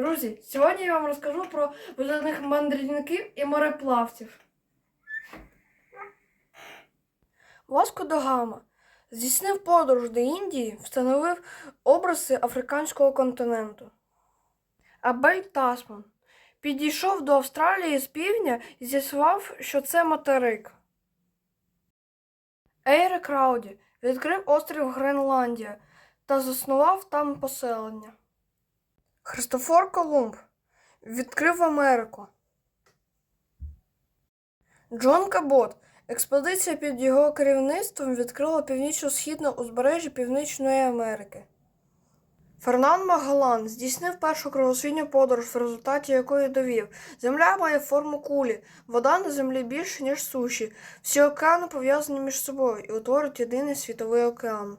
Друзі, сьогодні я вам розкажу про водяних мандрівників і мореплавців. Васко да Гама здійснив подорож до Індії, встановив образи африканського континенту. Абель Тасман підійшов до Австралії з півдня і з'ясував, що це материк. Ейре Крауді відкрив острів Гренландія та заснував там поселення. Христофор Колумб відкрив Америку. Джон Кабот. Експедиція під його керівництвом відкрила північно-східне узбережжя Північної Америки. Фернан Магалан здійснив першу кругосвітню подорож, в результаті якої довів, Земля має форму кулі, вода на землі більше, ніж суші. Всі океани пов'язані між собою і утворюють єдиний світовий океан.